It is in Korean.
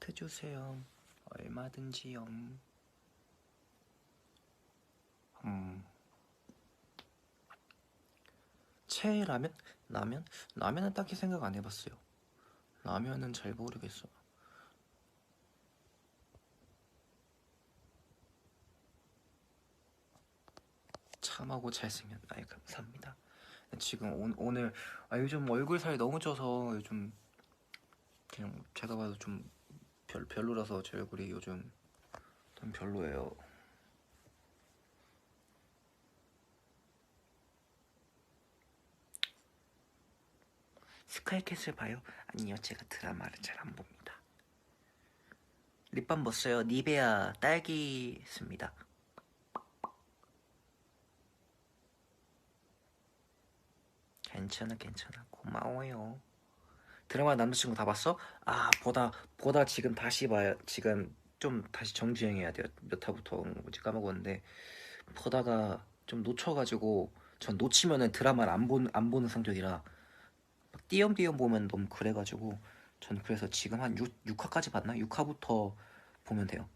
하트 주세요. 얼마든지요. 음. 최애 라면? 라면? 라면은 딱히 생각 안 해봤어요. 라면은 잘 모르겠어. 참하고 잘생긴 아이 감사합니다. 지금 오, 오늘 아, 요즘 얼굴 살이 너무 쪄서 요즘 그냥 제가 봐도 좀 별, 별로라서 제 얼굴이 요즘 좀 별로예요. 스카이캐슬 봐요? 아니요, 제가 드라마를 잘 안 봅니다. 립밤 뭐 써요? 니베아 딸기 씁니다. 괜찮아, 괜찮아. 고마워요. 드라마 남자친구 다 봤어? 아, 보다, 보다 지금 다시 봐요. 지금 좀 다시 정주행해야 돼요. 몇 화부터 뭐지 까먹었는데. 보다가 좀 놓쳐가지고, 전 놓치면은 드라마를 안, 본, 안 보는 성격이라, 막 띄엄띄엄 보면 너무 그래가지고, 전 그래서 지금 한 6, 6화까지 봤나? 6화부터 보면 돼요.